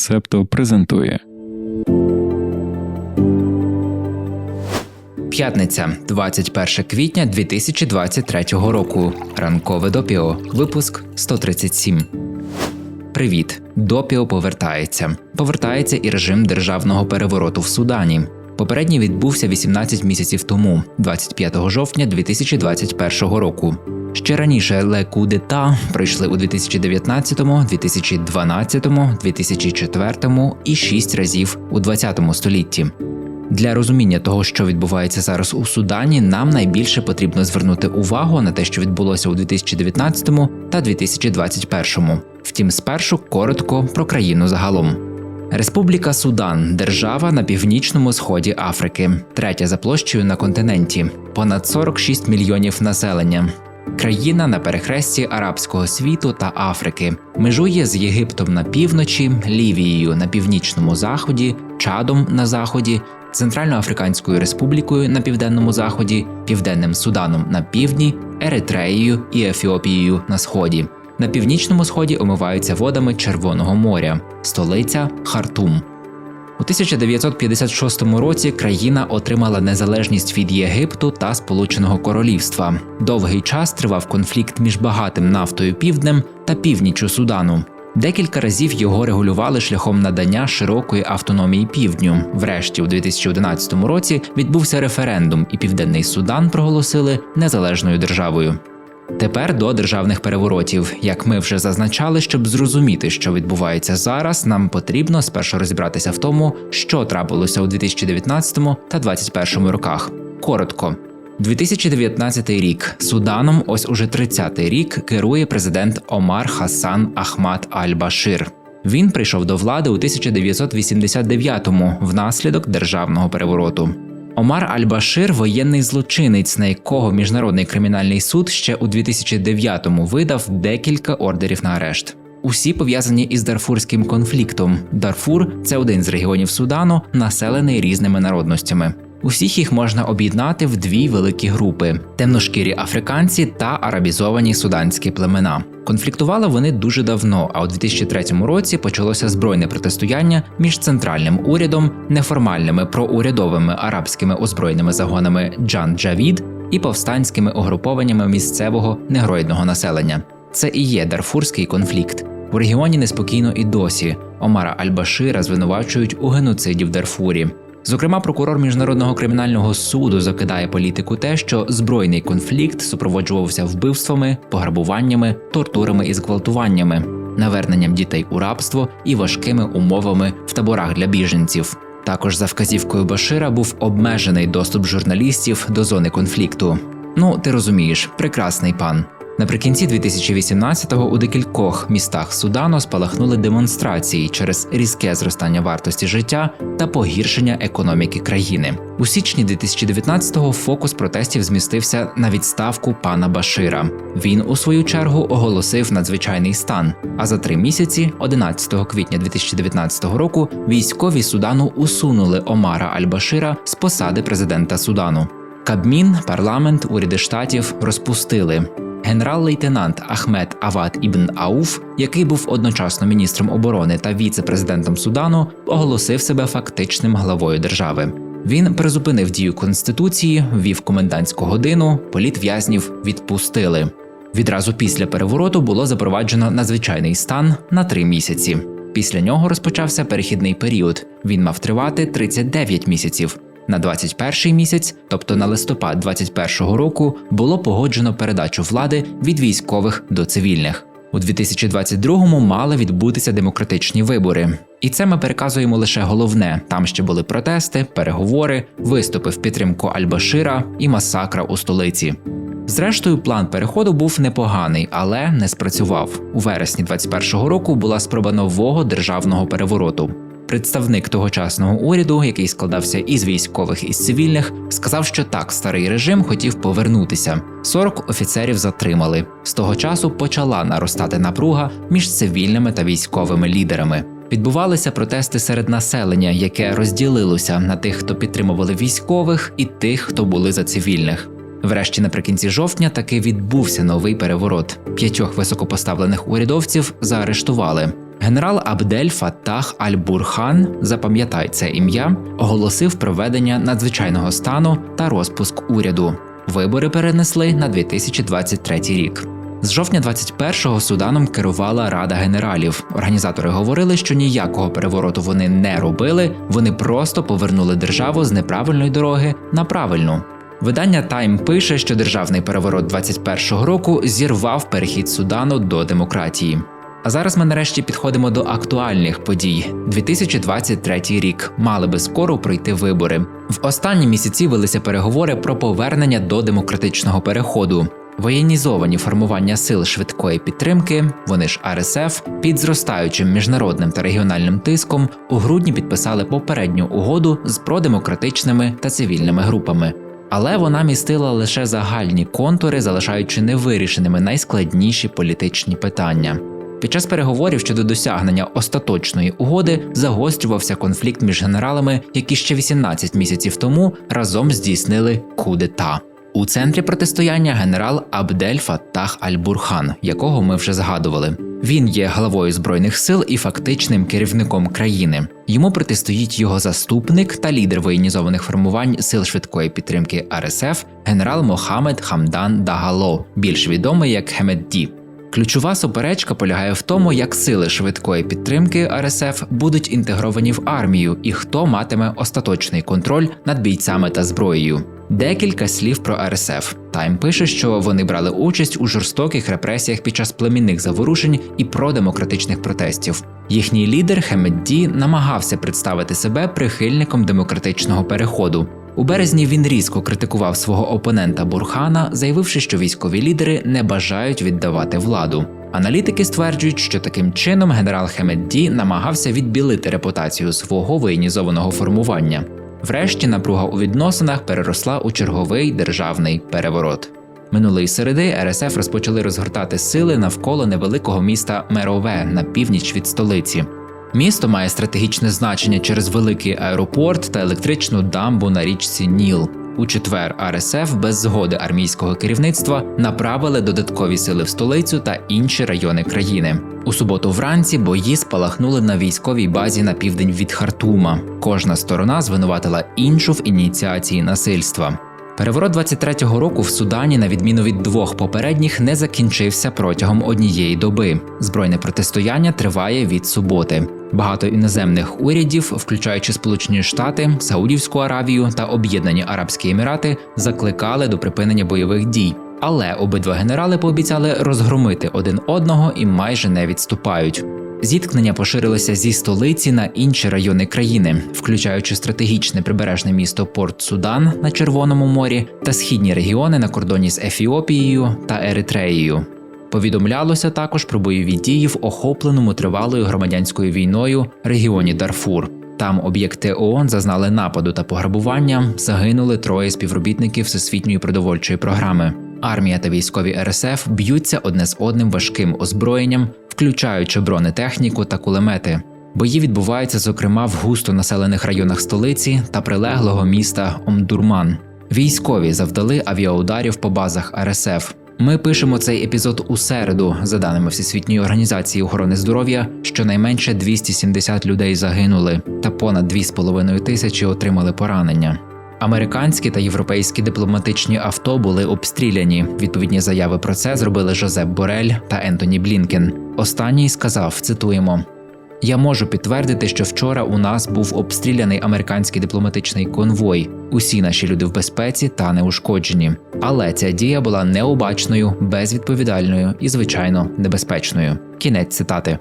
Септо презентує П'ятниця, 21 квітня 2023 року. Ранкове допіо. Випуск 137. Привіт. Допіо повертається. Повертається і режим державного перевороту в Судані. Попередній відбувся 18 місяців тому, 25 жовтня 2021 року. Ще раніше Ле Ку Дета пройшли у 2019, 2012, 2004 і 6 разів у 20 столітті. Для розуміння того, що відбувається зараз у Судані, нам найбільше потрібно звернути увагу на те, що відбулося у 2019 та 2021. Втім, спершу коротко про країну загалом. Республіка Судан держава на північному сході Африки, третя за площею на континенті, понад 46 мільйонів населення. Країна на перехресті арабського світу та Африки межує з Єгиптом на півночі, Лівією на північному заході, Чадом на заході, Центральноафриканською Республікою на південному заході, Південним Суданом на півдні, Еритреєю і Ефіопією на сході. На північному сході омиваються водами Червоного моря, столиця Хартум. У 1956 році країна отримала незалежність від Єгипту та Сполученого Королівства. Довгий час тривав конфлікт між багатим нафтою півднем та північчю Судану. Декілька разів його регулювали шляхом надання широкої автономії півдню. Врешті, у 2011 році, відбувся референдум, і Південний Судан проголосили незалежною державою. Тепер до державних переворотів. Як ми вже зазначали, щоб зрозуміти, що відбувається зараз, нам потрібно спершу розібратися в тому, що трапилося у 2019 та 2021 роках. Коротко. 2019 рік Суданом, ось уже 30-й рік, керує президент Омар Хасан Ахмад Аль-Башир. Він прийшов до влади у 1989-му внаслідок державного перевороту. Омар Аль-Башир воєнний злочинець, на якого міжнародний кримінальний суд ще у 2009-му видав декілька ордерів на арешт. Усі пов'язані із Дарфурським конфліктом. Дарфур це один з регіонів Судану, населений різними народностями. Усіх їх можна об'єднати в дві великі групи: темношкірі африканці та арабізовані суданські племена. Конфліктували вони дуже давно, а у 2003 році почалося збройне протистояння між центральним урядом, неформальними проурядовими арабськими озброєними загонами Джан Джавід і повстанськими угрупованнями місцевого негроїдного населення. Це і є Дарфурський конфлікт. У регіоні неспокійно і досі. Омара Аль-Башира звинувачують у геноциді в Дарфурі. Зокрема, прокурор міжнародного кримінального суду закидає політику те, що збройний конфлікт супроводжувався вбивствами, пограбуваннями, тортурами і зґвалтуваннями, наверненням дітей у рабство і важкими умовами в таборах для біженців. Також за вказівкою Башира був обмежений доступ журналістів до зони конфлікту. Ну, ти розумієш, прекрасний пан. Наприкінці 2018-го у декількох містах Судану спалахнули демонстрації через різке зростання вартості життя та погіршення економіки країни. У січні 2019-го фокус протестів змістився на відставку пана Башира. Він у свою чергу оголосив надзвичайний стан. А за три місяці, 11 квітня 2019 року, військові Судану усунули Омара Аль-Башира з посади президента Судану. Кабмін, парламент, уряди штатів розпустили. Генерал-лейтенант Ахмед Ават Ібн Ауф, який був одночасно міністром оборони та віце-президентом Судану, оголосив себе фактичним главою держави. Він призупинив дію конституції, ввів комендантську годину, політв'язнів відпустили. Відразу після перевороту було запроваджено надзвичайний стан на три місяці. Після нього розпочався перехідний період. Він мав тривати 39 місяців. На 21-й місяць, тобто на листопад 21-го року, було погоджено передачу влади від військових до цивільних. У 2022-му мали відбутися демократичні вибори. І це ми переказуємо лише головне: там ще були протести, переговори, виступи в підтримку Аль-Башира і масакра у столиці. Зрештою, план переходу був непоганий, але не спрацював. У вересні 21-го року була спроба нового державного перевороту. Представник тогочасного уряду, який складався із військових і з цивільних, сказав, що так старий режим хотів повернутися. 40 офіцерів затримали. З того часу почала наростати напруга між цивільними та військовими лідерами. Відбувалися протести серед населення, яке розділилося на тих, хто підтримували військових, і тих, хто були за цивільних. Врешті, наприкінці жовтня, таки відбувся новий переворот. П'ятьох високопоставлених урядовців заарештували. Генерал Абдель Фаттах Аль-Бурхан, запам'ятай це ім'я, оголосив проведення надзвичайного стану та розпуск уряду. Вибори перенесли на 2023 рік. З жовтня 21-го Суданом керувала Рада генералів. Організатори говорили, що ніякого перевороту вони не робили, вони просто повернули державу з неправильної дороги на правильну. Видання Time пише, що державний переворот 21-го року зірвав перехід Судану до демократії. А зараз ми нарешті підходимо до актуальних подій. 2023 рік мали би скоро пройти вибори. В останні місяці велися переговори про повернення до демократичного переходу. Воєнізовані формування сил швидкої підтримки, вони ж РСФ, під зростаючим міжнародним та регіональним тиском у грудні підписали попередню угоду з продемократичними та цивільними групами. Але вона містила лише загальні контури, залишаючи невирішеними найскладніші політичні питання. Під час переговорів щодо досягнення остаточної угоди загострювався конфлікт між генералами, які ще 18 місяців тому разом здійснили кудета. У центрі протистояння генерал Абдель Фаттах Аль-Бурхан, якого ми вже згадували. Він є главою збройних сил і фактичним керівником країни. Йому протистоїть його заступник та лідер воєнізованих формувань сил швидкої підтримки РСФ генерал Мохамед Хамдан Дагало, більш відомий як Хемедді. Ключова суперечка полягає в тому, як сили швидкої підтримки РСФ будуть інтегровані в армію і хто матиме остаточний контроль над бійцями та зброєю. Декілька слів про РСФ. Тайм пише, що вони брали участь у жорстоких репресіях під час племінних заворушень і продемократичних протестів. Їхній лідер Хемедді намагався представити себе прихильником демократичного переходу. У березні він різко критикував свого опонента Бурхана, заявивши, що військові лідери не бажають віддавати владу. Аналітики стверджують, що таким чином генерал Хемедді намагався відбілити репутацію свого воєнізованого формування. Врешті напруга у відносинах переросла у черговий державний переворот. Минулої середи РСФ розпочали розгортати сили навколо невеликого міста Мерове на північ від столиці. Місто має стратегічне значення через великий аеропорт та електричну дамбу на річці Ніл. У четвер РСФ без згоди армійського керівництва направили додаткові сили в столицю та інші райони країни. У суботу вранці бої спалахнули на військовій базі на південь від Хартума. Кожна сторона звинуватила іншу в ініціації насильства. Переворот 23-го року в Судані, на відміну від двох попередніх, не закінчився протягом однієї доби. Збройне протистояння триває від суботи. Багато іноземних урядів, включаючи Сполучені Штати, Саудівську Аравію та Об'єднані Арабські Емірати, закликали до припинення бойових дій. Але обидва генерали пообіцяли розгромити один одного і майже не відступають. Зіткнення поширилися зі столиці на інші райони країни, включаючи стратегічне прибережне місто Порт Судан на Червоному морі та східні регіони на кордоні з Ефіопією та Еритреєю. Повідомлялося також про бойові дії в охопленому тривалою громадянською війною регіоні Дарфур. Там об'єкти ООН зазнали нападу та пограбування, загинули троє співробітників Всесвітньої продовольчої програми. Армія та військові РСФ б'ються одне з одним важким озброєнням, включаючи бронетехніку та кулемети. Бої відбуваються, зокрема, в густо населених районах столиці та прилеглого міста Омдурман. Військові завдали авіаударів по базах РСФ. Ми пишемо цей епізод у середу. За даними Всесвітньої організації охорони здоров'я, щонайменше 270 людей загинули, та понад 2,5 тисячі отримали поранення. Американські та європейські дипломатичні авто були обстріляні. Відповідні заяви про це зробили Жозеп Борель та Ентоні Блінкен. Останній сказав: цитуємо. Я можу підтвердити, що вчора у нас був обстріляний американський дипломатичний конвой. Усі наші люди в безпеці та неушкоджені. Але ця дія була необачною, безвідповідальною і, звичайно, небезпечною. Кінець цитати.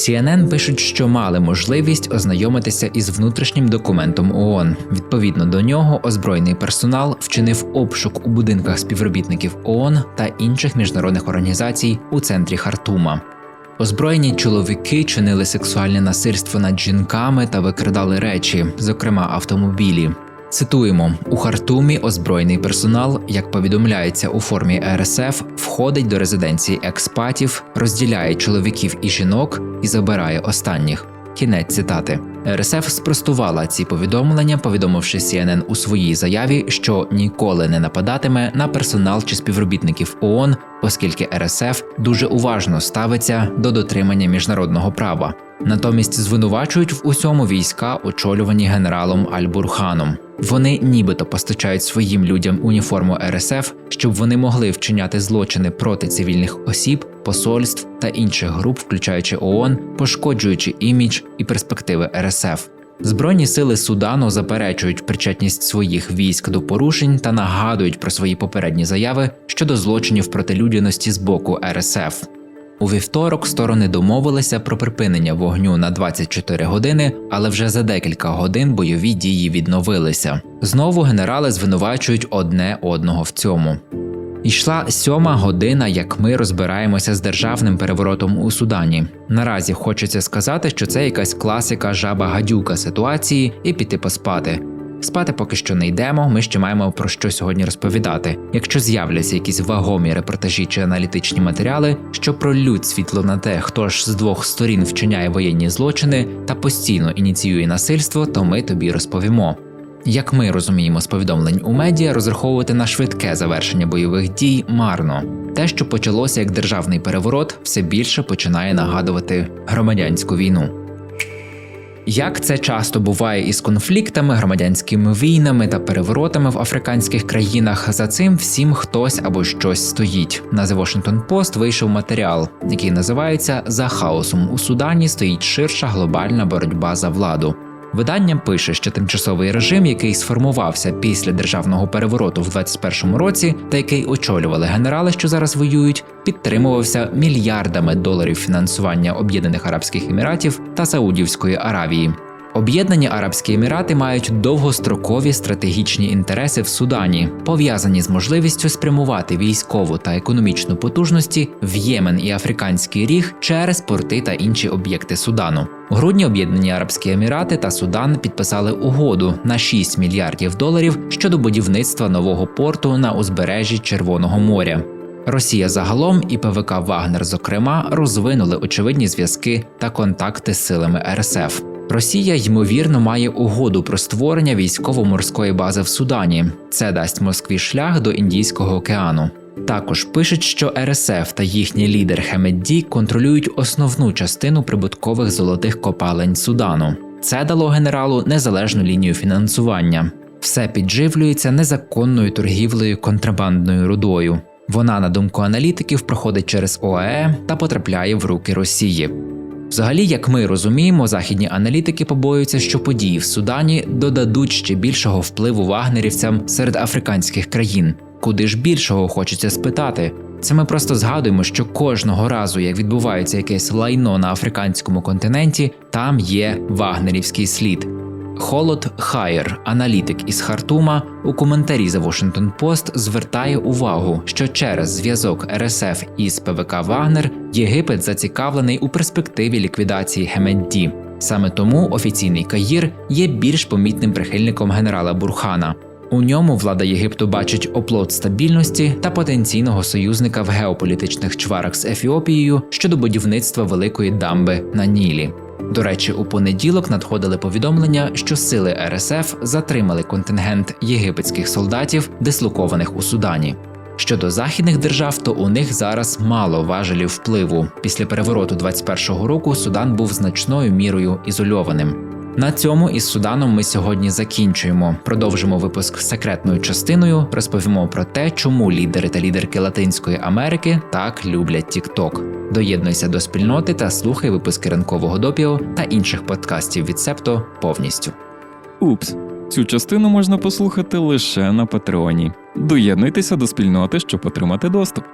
CNN пишуть, що мали можливість ознайомитися із внутрішнім документом ООН. Відповідно до нього, озброєний персонал вчинив обшук у будинках співробітників ООН та інших міжнародних організацій у центрі Хартума. Озброєні чоловіки чинили сексуальне насильство над жінками та викрадали речі, зокрема автомобілі. Цитуємо: у Хартумі озброєний персонал, як повідомляється у формі РСФ, входить до резиденції експатів, розділяє чоловіків і жінок і забирає останніх. Кінець цитати. РСФ спростувала ці повідомлення, повідомивши CNN у своїй заяві, що ніколи не нападатиме на персонал чи співробітників ООН, оскільки РСФ дуже уважно ставиться до дотримання міжнародного права. Натомість звинувачують в усьому війська, очолювані генералом Аль-Бурханом. Вони нібито постачають своїм людям уніформу РСФ, щоб вони могли вчиняти злочини проти цивільних осіб, посольств та інших груп, включаючи ООН, пошкоджуючи імідж і перспективи РСФ. Збройні сили Судану заперечують причетність своїх військ до порушень та нагадують про свої попередні заяви щодо злочинів проти людяності з боку РСФ. У вівторок сторони домовилися про припинення вогню на 24 години, але вже за декілька годин бойові дії відновилися. Знову генерали звинувачують одне одного в цьому. Йшла сьома година, як ми розбираємося з державним переворотом у Судані. Наразі хочеться сказати, що це якась класика жаба гадюка ситуації і піти поспати. Спати поки що не йдемо. Ми ще маємо про що сьогодні розповідати. Якщо з'являться якісь вагомі репортажі чи аналітичні матеріали, що пролють світло на те, хто ж з двох сторін вчиняє воєнні злочини та постійно ініціює насильство, то ми тобі розповімо. Як ми розуміємо з повідомлень у медіа, розраховувати на швидке завершення бойових дій марно. Те, що почалося як державний переворот, все більше починає нагадувати громадянську війну. Як це часто буває із конфліктами, громадянськими війнами та переворотами в африканських країнах, за цим всім хтось або щось стоїть. На The Washington Post вийшов матеріал, який називається За хаосом у Судані стоїть ширша глобальна боротьба за владу. Видання пише, що тимчасовий режим, який сформувався після державного перевороту в 21-му році, та який очолювали генерали, що зараз воюють, підтримувався мільярдами доларів фінансування Об'єднаних Арабських Еміратів та Саудівської Аравії. Об'єднані Арабські Емірати мають довгострокові стратегічні інтереси в Судані, пов'язані з можливістю спрямувати військову та економічну потужності в Ємен і Африканський Ріг через порти та інші об'єкти Судану. У грудні Об'єднані Арабські Емірати та Судан підписали угоду на 6 мільярдів доларів щодо будівництва нового порту на узбережжі Червоного моря. Росія загалом і ПВК Вагнер, зокрема, розвинули очевидні зв'язки та контакти з силами РСФ. Росія ймовірно має угоду про створення військово-морської бази в Судані. Це дасть Москві шлях до Індійського океану. Також пишуть, що РСФ та їхній лідер Хемедді контролюють основну частину прибуткових золотих копалень Судану. Це дало генералу незалежну лінію фінансування. Все підживлюється незаконною торгівлею контрабандною рудою. Вона, на думку аналітиків, проходить через ОАЕ та потрапляє в руки Росії. Взагалі, як ми розуміємо, західні аналітики побоюються, що події в Судані додадуть ще більшого впливу вагнерівцям серед африканських країн. Куди ж більшого хочеться спитати? Це ми просто згадуємо, що кожного разу, як відбувається якесь лайно на африканському континенті, там є вагнерівський слід. Холод Хайер, аналітик із Хартума, у коментарі за Washington Post звертає увагу, що через зв'язок РСФ із ПВК Вагнер Єгипет зацікавлений у перспективі ліквідації Гемедді. Саме тому офіційний Каїр є більш помітним прихильником генерала Бурхана. У ньому влада Єгипту бачить оплот стабільності та потенційного союзника в геополітичних чварах з Ефіопією щодо будівництва великої дамби на Нілі. До речі, у понеділок надходили повідомлення, що сили РСФ затримали контингент єгипетських солдатів, дислокованих у Судані. Щодо західних держав, то у них зараз мало важелів впливу. Після перевороту 21-го року Судан був значною мірою ізольованим. На цьому із Суданом ми сьогодні закінчуємо. Продовжимо випуск секретною частиною. Розповімо про те, чому лідери та лідерки Латинської Америки так люблять TikTok. Доєднуйся до спільноти та слухай випуски ранкового допіо та інших подкастів від Септо повністю. Упс, цю частину можна послухати лише на Патреоні. Доєднуйтеся до спільноти, щоб отримати доступ.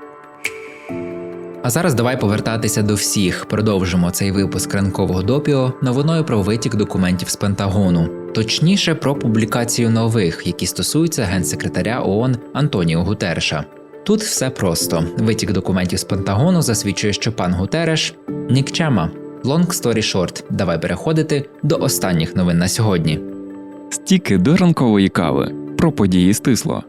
А зараз давай повертатися до всіх. Продовжимо цей випуск ранкового допіо новиною про витік документів з Пентагону, точніше про публікацію нових, які стосуються генсекретаря ООН Антоніо Гутереша. Тут все просто. Витік документів з Пентагону засвідчує, що пан Гутереш нікчема. Long story short, давай переходити до останніх новин на сьогодні. Стіки до ранкової кави про події стисло.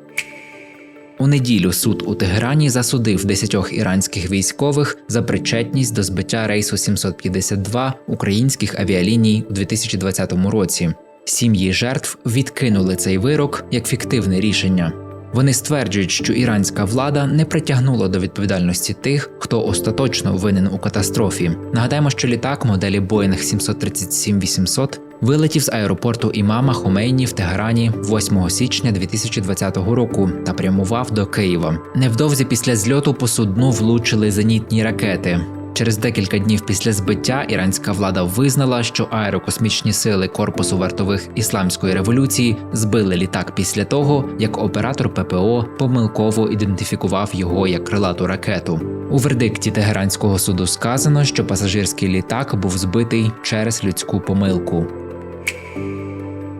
У неділю суд у Тегерані засудив 10 іранських військових за причетність до збиття рейсу 752 українських авіаліній у 2020 році. Сім'ї жертв відкинули цей вирок як фіктивне рішення. Вони стверджують, що іранська влада не притягнула до відповідальності тих, хто остаточно винен у катастрофі. Нагадаємо, що літак моделі Boeing 737-800 вилетів з аеропорту імама Хомейні в Тегерані 8 січня 2020 року та прямував до Києва. Невдовзі після зльоту по судну влучили зенітні ракети. Через декілька днів після збиття іранська влада визнала, що аерокосмічні сили корпусу вартових ісламської революції збили літак після того, як оператор ППО помилково ідентифікував його як крилату ракету. У вердикті Тегеранського суду сказано, що пасажирський літак був збитий через людську помилку.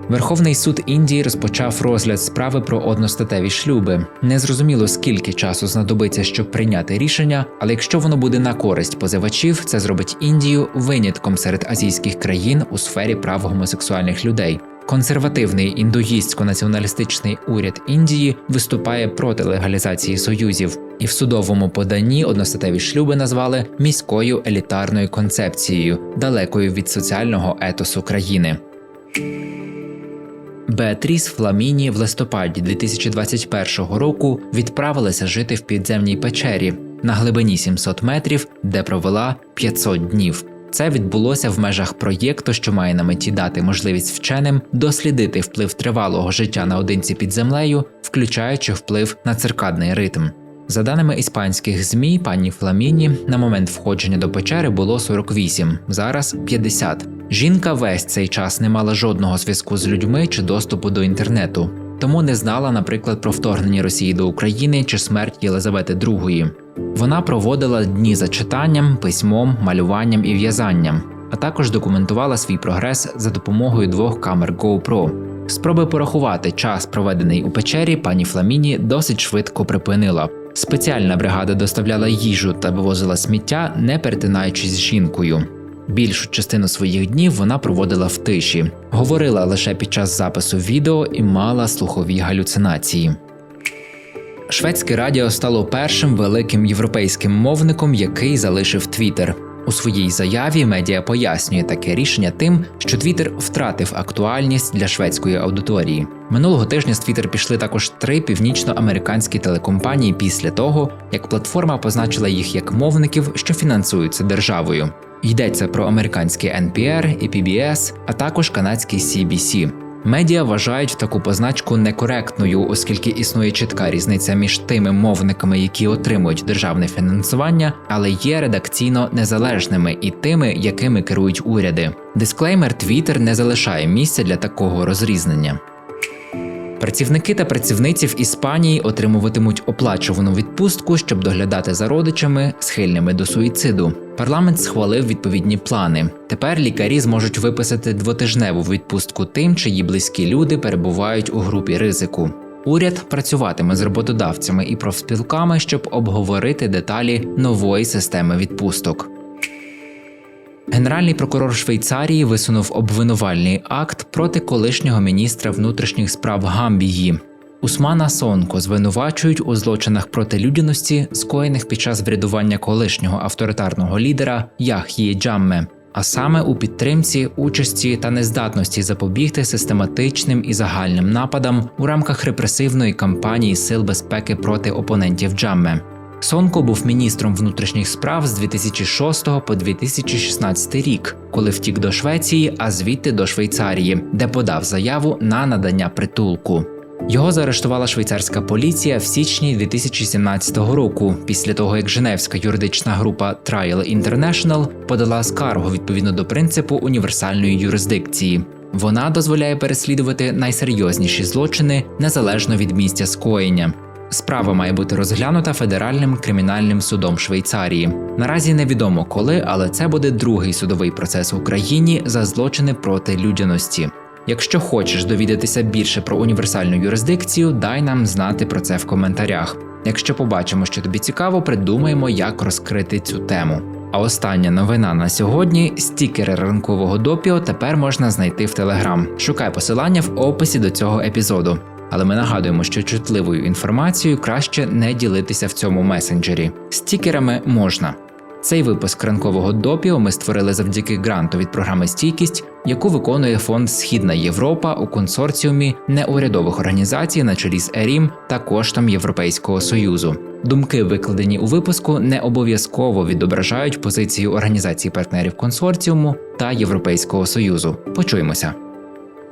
Верховний суд Індії розпочав розгляд справи про одностатеві шлюби. Незрозуміло скільки часу знадобиться, щоб прийняти рішення, але якщо воно буде на користь позивачів, це зробить Індію винятком серед азійських країн у сфері прав гомосексуальних людей. Консервативний індуїстсько-націоналістичний уряд Індії виступає проти легалізації союзів, і в судовому поданні одностатеві шлюби назвали міською елітарною концепцією, далекою від соціального етосу країни. Беатріс Фламіні в листопаді 2021 року відправилася жити в підземній печері на глибині 700 метрів, де провела 500 днів. Це відбулося в межах проєкту, що має на меті дати можливість вченим дослідити вплив тривалого життя наодинці під землею, включаючи вплив на циркадний ритм. За даними іспанських змі, пані Фламіні на момент входження до печери було 48, зараз 50. Жінка весь цей час не мала жодного зв'язку з людьми чи доступу до інтернету, тому не знала, наприклад, про вторгнення Росії до України чи смерть Єлизавети II. Вона проводила дні за читанням, письмом, малюванням і в'язанням, а також документувала свій прогрес за допомогою двох камер GoPro. Спроби порахувати час, проведений у печері, пані Фламіні досить швидко припинила. Спеціальна бригада доставляла їжу та вивозила сміття, не перетинаючись з жінкою. Більшу частину своїх днів вона проводила в тиші, говорила лише під час запису відео і мала слухові галюцинації. Шведське радіо стало першим великим європейським мовником, який залишив Твіттер. У своїй заяві медіа пояснює таке рішення тим, що Твіттер втратив актуальність для шведської аудиторії. Минулого тижня з Твіттер пішли також три північноамериканські телекомпанії після того, як платформа позначила їх як мовників, що фінансуються державою. Йдеться про американські NPR і PBS, а також канадський CBC. Медіа вважають таку позначку некоректною, оскільки існує чітка різниця між тими мовниками, які отримують державне фінансування, але є редакційно незалежними і тими, якими керують уряди. Дисклеймер Twitter не залишає місця для такого розрізнення. Працівники та працівниці в Іспанії отримуватимуть оплачувану відпустку, щоб доглядати за родичами, схильними до суїциду. Парламент схвалив відповідні плани. Тепер лікарі зможуть виписати двотижневу відпустку тим, чиї близькі люди перебувають у групі ризику. Уряд працюватиме з роботодавцями і профспілками, щоб обговорити деталі нової системи відпусток. Генеральний прокурор Швейцарії висунув обвинувальний акт проти колишнього міністра внутрішніх справ Гамбії. Усмана Сонко звинувачують у злочинах проти людяності, скоєних під час врядування колишнього авторитарного лідера Яхії Джамме, а саме у підтримці, участі та нездатності запобігти систематичним і загальним нападам у рамках репресивної кампанії Сил безпеки проти опонентів Джамме. Сонко був міністром внутрішніх справ з 2006 по 2016 рік, коли втік до Швеції, а звідти до Швейцарії, де подав заяву на надання притулку. Його заарештувала швейцарська поліція в січні 2017 року, після того як Женевська юридична група Trial International подала скаргу відповідно до принципу універсальної юрисдикції. Вона дозволяє переслідувати найсерйозніші злочини незалежно від місця скоєння. Справа має бути розглянута федеральним кримінальним судом Швейцарії. Наразі невідомо коли, але це буде другий судовий процес в Україні за злочини проти людяності. Якщо хочеш довідатися більше про універсальну юрисдикцію, дай нам знати про це в коментарях. Якщо побачимо, що тобі цікаво, придумаємо, як розкрити цю тему. А остання новина на сьогодні: стікери ранкового допіо тепер можна знайти в Телеграм. Шукай посилання в описі до цього епізоду. Але ми нагадуємо, що чутливою інформацією краще не ділитися в цьому месенджері. Стікерами можна. Цей випуск ранкового допіо ми створили завдяки гранту від програми Стійкість, яку виконує фонд Східна Європа у консорціумі неурядових організацій на чолі з ЕРІМ та коштом Європейського союзу. Думки, викладені у випуску, не обов'язково відображають позицію організацій партнерів консорціуму та Європейського союзу. Почуємося.